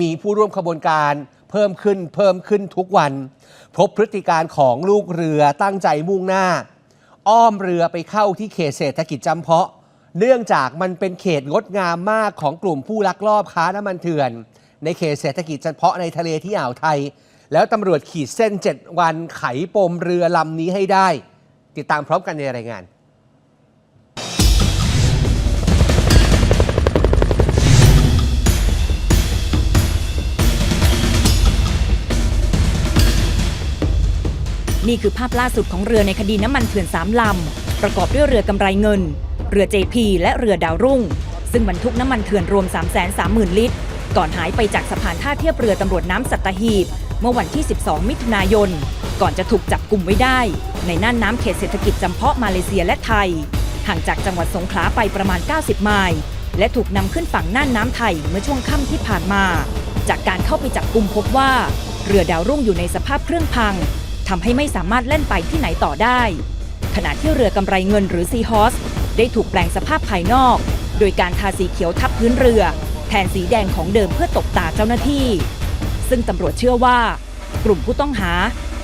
มีผู้ร่วมขบวนการเพิ่มขึ้นเพิ่มขึ้นทุกวัน พบพฤติการของลูกเรือตั้งใจมุ่งหน้า อ้อมเรือไปเข้าที่เขตเศรษฐกิจจำเพาะ เนื่องจากมันเป็นเขตงดงามมากของกลุ่มผู้ลักลอบค้าน้ำมันเถื่อน ในเขตเศรษฐกิจจำเพาะในทะเลที่อ่าวไทย แล้วตำรวจขีดเส้น 7 วันไขปมเรือลำนี้ให้ได้ ติดตามพร้อมกันในรายงาน นี่คือภาพล่าสุดของเรือในคดีน้ำมันเถื่อน3ลำ ประกอบด้วยเรือกำไรเงิน เรือ JP และเรือดาวรุ่ง ซึ่งบรรทุกน้ำมันเถื่อนรวม 330,000 ลิตร ก่อนหายไปจากสะพานท่าเทียบเรือตำรวจน้ำสัตหีบ เมื่อวันที่ 12 มิถุนายน ก่อนจะถูกจับกลุ่มไว้ได้ ในน่านน้ำเขตเศรษฐกิจจำเพาะมาเลเซียและไทย ห่างจากจังหวัดสงขลาไปประมาณ 90 ไมล์และถูกนำขึ้นฝั่งน่านน้ำไทยเมื่อช่วงค่ำที่ผ่านมา จากการเข้าไปจับกลุ่มพบว่า เรือดาวรุ่งอยู่ในสภาพเครื่องพัง ทำให้ไม่สามารถเล่นไปที่ไหนต่อได้ ขณะที่เรือกำไรเงินหรือซีฮอสได้ถูกแปลงสภาพภายนอก โดยการทาสีเขียวทับพื้นเรือ แทนสีแดงของเดิมเพื่อตบตาเจ้าหน้าที่ ซึ่งตำรวจเชื่อว่า กลุ่มผู้ต้องหา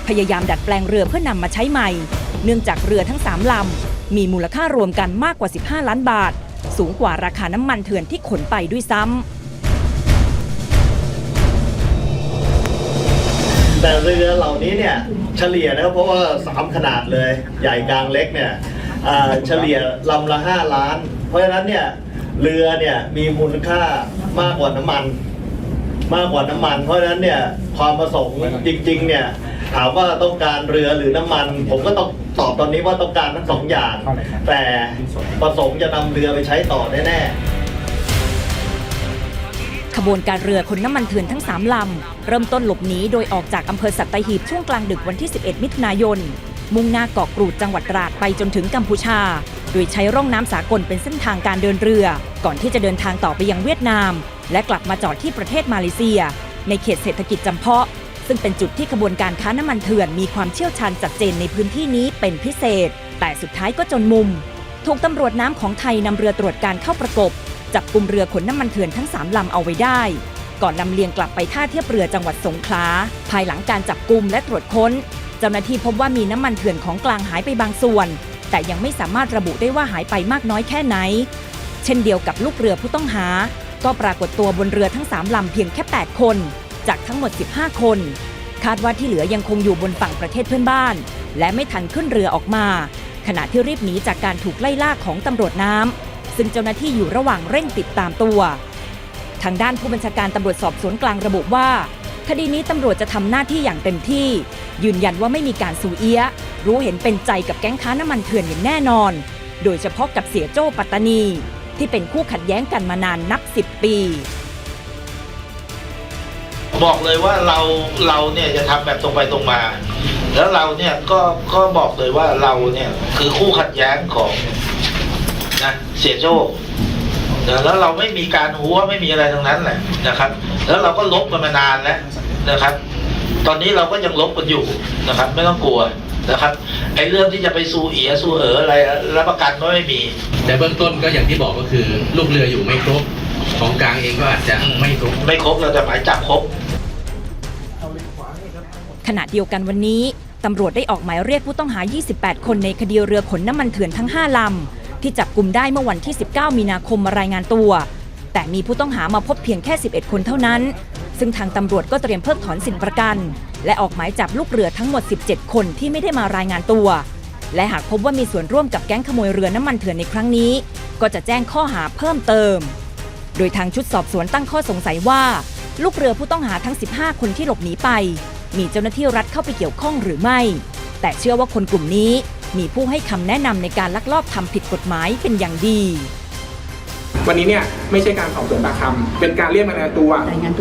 พยายามดัดแปลงเรือเพื่อนำมาใช้ใหม่ เนื่องจากเรือทั้ง3ลำมีมูลค่ารวมกันมากกว่า 15 ล้านบาท สูงกว่าราคาน้ำมันเถื่อนที่ขนไปด้วยซ้ำแต่เรือเหล่านี้เนี่ย เฉลี่ยนะครับเพราะว่าสามขนาดเลยใหญ่กลางเล็กเนี่ยอ่าเฉลี่ยลำละ 5 ล้าน เพราะฉะนั้นเนี่ยเรือเนี่ยมีมูลค่ามากกว่าน้ำมัน มากกว่าน้ำมัน เพราะฉะนั้นเนี่ยความประสงค์จริงๆเนี่ยถามว่าต้องการเรือหรือน้ำมัน ผมก็ต้องตอบตอนนี้ว่าต้องการทั้งสองอย่าง แต่ประสงค์จะนำเรือไปใช้ต่อแน่ๆ ขบวนการเรือขนน้ำมันเถื่อนทั้ง 3 ลำ เริ่มต้นหลบหนีโดยออกจากอำเภอสัตหีบช่วงกลางดึกวันที่ 11 มิถุนายน มุ่งหน้าเกาะกรูดจังหวัดตราดไปจนถึงกัมพูชา โดยใช้ร่องน้ำสากลเป็นเส้นทางการเดินเรือ ก่อนที่จะเดินทางต่อไปยังเวียดนาม และกลับมาจอดที่ประเทศมาเลเซีย ในเขตเศรษฐกิจจำเพาะ ซึ่งเป็นจุดที่ขบวนการค้าน้ำมันเถื่อนมีความเชี่ยวชาญจัดเจนในพื้นที่นี้เป็นพิเศษ แต่สุดท้ายก็จนมุม ถูกตำรวจน้ำของไทยนำเรือตรวจการเข้าประกบ จับกลุ่มเรือขนน้ำมันเถื่อนทั้ง 3 ลำเอาไว้ได้ ก่อนลำเลียงกลับไปท่าเทียบเรือจังหวัดสงขลาภายหลังการจับกลุ่มและตรวจค้น เจ้าหน้าที่พบว่ามีน้ำมันเถื่อนของกลางหายไปบางส่วน แต่ยังไม่สามารถระบุได้ว่าหายไปมากน้อยแค่ไหน เช่นเดียวกับลูกเรือผู้ต้องหา ก็ปรากฏตัวบนเรือทั้ง 3 ลำเพียงแค่ 8 คน จากทั้งหมด 15 คน คาดว่าที่เหลือยังคงอยู่บนฝั่งประเทศเพื่อนบ้าน และไม่ทันขึ้นเรือออกมา ขณะที่รีบหนีจากการถูกไล่ล่าของตำรวจน้ำ ซึ่งเจ้าหน้าที่อยู่ระหว่างเร่งติดตามตัว ทางด้านผู้บัญชาการตำรวจสอบสวนกลางระบุว่า คดีนี้ตำรวจจะทำหน้าที่อย่างเต็มที่ ยืนยันว่าไม่มีการสูเอียะรู้เห็นเป็นใจกับแก๊งค้าน้ำมันเถื่อนอย่างแน่นอน โดยเฉพาะกับเสียโจ้ปัตตานี ที่เป็นคู่ขัดแย้งกันมานานนับ 10 ปีบอกเลยว่าเราเราเนี่ยจะทำแบบตรงไปตรงมา แล้วเราเนี่ยก็ก็บอกเลยว่าเราเนี่ยคือคู่ขัดแย้งของ นะเสียโจ้นะแล้วเราไม่มีการหัวไม่มีอะไรทั้งนั้นแหละนะครับ แล้วเราก็ลบกันมานานแล้วนะครับ ตอนนี้เราก็ยังลบกันอยู่นะครับ ไม่ต้องกลัวนะครับไอ้เรื่องที่จะไปสู้เอียสู้เอ๋ออะไรรับประกันว่าไม่มี แต่เบื้องต้นก็อย่างที่บอกก็คือ ลูกเรืออยู่ไม่ครบของกลางเองก็อาจจะไม่ครบไม่ครบเราจะหมายจับครบขณะเดียวกันวันนี้ ตำรวจได้ออกหมายเรียกผู้ต้องหา 28 คนในคดีเรือขนน้ำมันเถื่อนทั้ง 5 ลำ ที่จับกลุ่มได้เมื่อวันที่ 19 มีนาคมมารายงานตัว แต่มีผู้ต้องหามาพบเพียงแค่ 11 คนเท่านั้น ซึ่งทางตำรวจก็เตรียมเพิกถอนสินประกัน และออกหมายจับลูกเรือทั้งหมด 17 คนที่ไม่ได้มารายงานตัว และหากพบว่ามีส่วนร่วมกับแก๊งขโมยเรือน้ำมันเถื่อนในครั้งนี้ ก็จะแจ้งข้อหาเพิ่มเติม โดยทางชุดสอบสวนตั้งข้อสงสัยว่า ลูกเรือผู้ต้องหาทั้ง 15 คนที่หลบหนีไป มีเจ้าหน้าที่รัฐเข้าไปเกี่ยวข้องหรือไม่ แต่เชื่อว่าคนกลุ่มนี้ มีผู้ให้คำแนะนำในการลักลอบทำผิดกฎหมายเป็นอย่างดี วันนี้เนี่ยไม่ใช่การสอบสวนปากคำเป็นการเรียกมารายงานตัว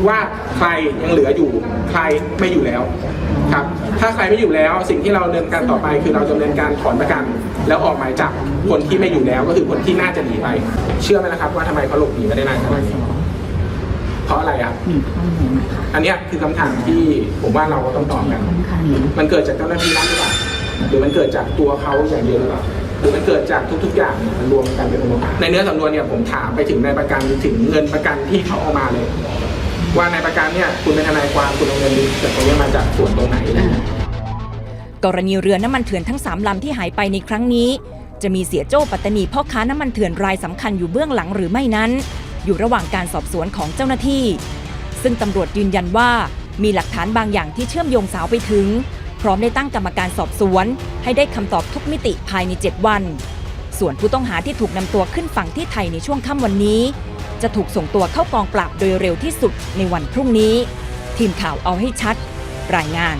ว่าใครยังเหลืออยู่ใครไม่อยู่แล้วครับถ้าใครไม่อยู่แล้วสิ่งที่เราดำเนินการต่อไป คือเราจะดำเนินการถอนประกัน แล้วออกหมายจับคนที่ไม่อยู่แล้วก็คือคนที่น่าจะหนีไป เชื่อไหมนะครับว่าทำไมเขาหลบหนีไปได้นานขนาดนี้เพราะอะไรอะอันเนี้ยคือคำถามที่ผมว่าเราก็ต้องตอบกันมันเกิดจากเจ้าหน้าที่รัฐหรือเปล่า หรือมันเกิดจากตัวเขาอย่างเดียวหรือเปล่าหรือมันเกิดจากทุกๆ อย่างมันรวมกันเป็นองค์ประกอบในเนื้อสำนวนเนี่ยผมถามไปถึงในายประกันถึงเงินประกันที่เขาเอามาเลย ว่านายประกันเนี่ยคุณเป็นทนายความคุณเอาเงินจากตรงนี้มาจากส่วนตรงไหนอะไรอย่างเงี้ยกรณีเรือน้ำมันเถื่อนทั้ง 3 ลำที่หายไปในครั้งนี้ จะมีเสียโจ้ปัตตานีพ่อค้าน้ำมันเถื่อนรายสำคัญอยู่เบื้องหลังหรือไม่นั้น อยู่ระหว่างการสอบสวนของเจ้าหน้าที่ ซึ่งตำรวจยืนยันว่ามีหลักฐานบางอย่างที่เชื่อมโยงสาวไปถึง พร้อมได้ตั้งกรรมการสอบสวน ให้ได้คำตอบทุกมิติภายใน 7 วัน ส่วนผู้ต้องหาที่ถูกนำตัวขึ้นฝั่งที่ไทยในช่วงค่ำวันนี้ จะถูกส่งตัวเข้ากองปราบโดยเร็วที่สุดในวันพรุ่งนี้ ทีมข่าวเอาให้ชัด รายงาน